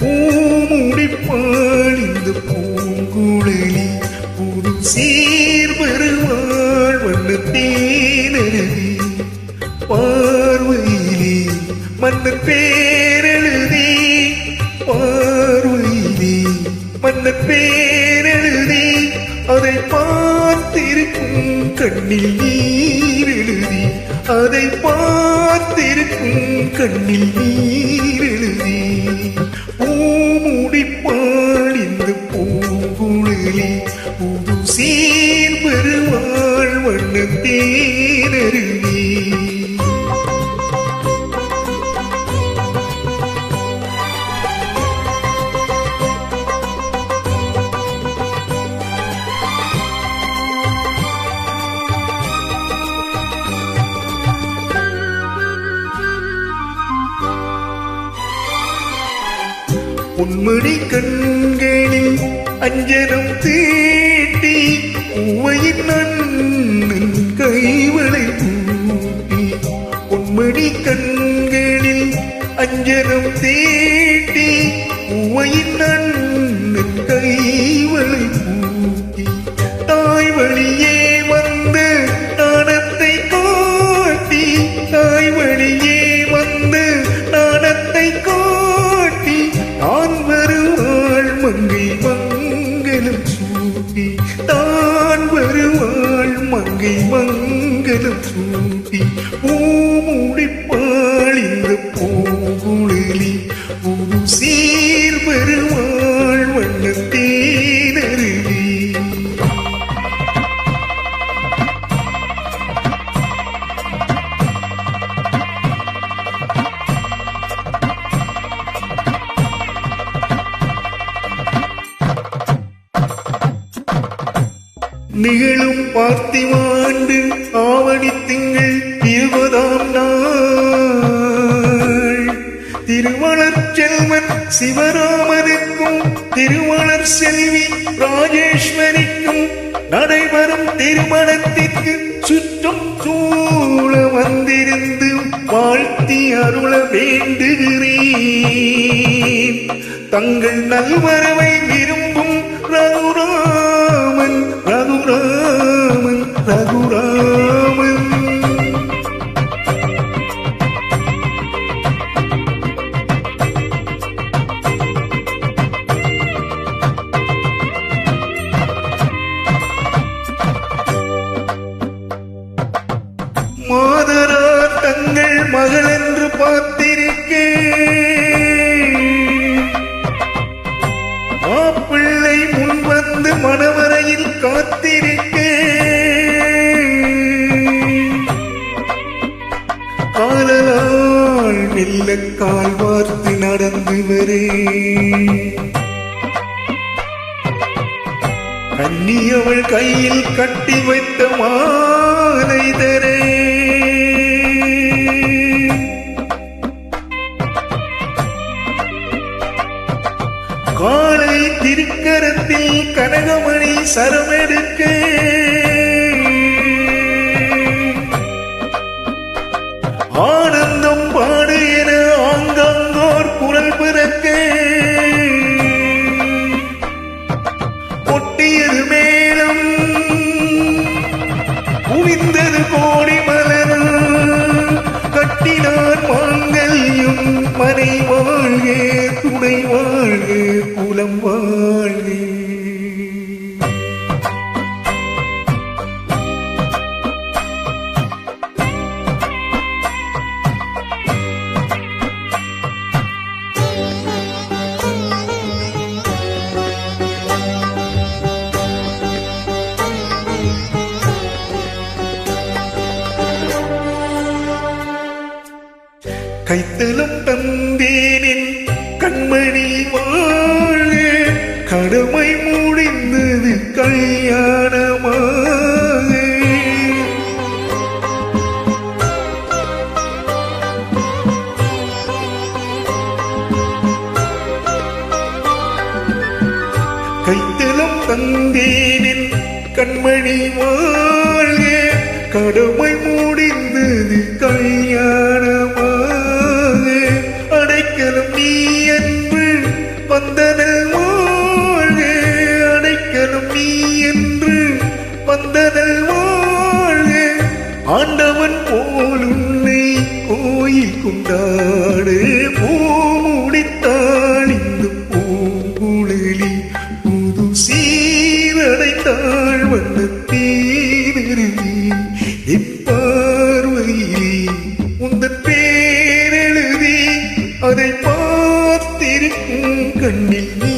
பூமுடி பாழிந்து பூங்குழலி. புது சீர் பெருவாள் வண்ணத்தேனருவி பார்வையிலே மன்னன் பேரெழுதி பார்வையிலே மன்னன் பேரெழுதி அதை பார்த்திருக்கும் கண்ணில் நீர் எழுதி அதை பார்த்திருக்கும் கண்ணில் நீர் புது சீர் பெருவாள் வண்ணத்தேனருவி உன்மணி கண்களில் அஞ்சனம் தீ தீட்டி உவையின் நிகழும் பார்த்திவாண்டு ஆவணி திங்கள் இருபதாம் நாள். திருவளர் செல்வன் சிவராமனுக்கும் திருவளர் செல்வி ராஜேஸ்வரிக்கும் நடைபெறும் திருமணத்திற்கு சுற்றும் சூழ வந்திருந்து வாழ்த்தி அருள வேண்டுகிறேன். தங்கள் நல்வரவை விரும்பும் ரகுரா மெல்ல கால் வார்த்து நடந்து வரேன் கண்ணி அவள் கையில் கட்டி வைத்த மாலை தரே. காலை திருக்கரத்தில் கனகமணி சரமெடுக்கே. மாங்கல்யம் மனை வாழ்கே துணை வாழ்கே குலம் வாழ்கே கைத்தலும் தந்தேனின் கண்மணி வாழ கடமை முடிந்தது கல்யாணமாக கைத்தலும் தந்தேனின் கண்மணி வாழ கடமை முடிந்தது கல்யாணமாக வந்ததல் வாழ்க. ஆண்டவன் போல் உன்னை கோயில் கொண்டாடு. பூமுடித்தாழிந்து பூங்குழலி புது சீரடைத்தாள் வந்த தீரவி இப்பார்வையிலே உந்த பேரெழுதி. அதை பார்த்திருக்கும் கண்ணில் நீ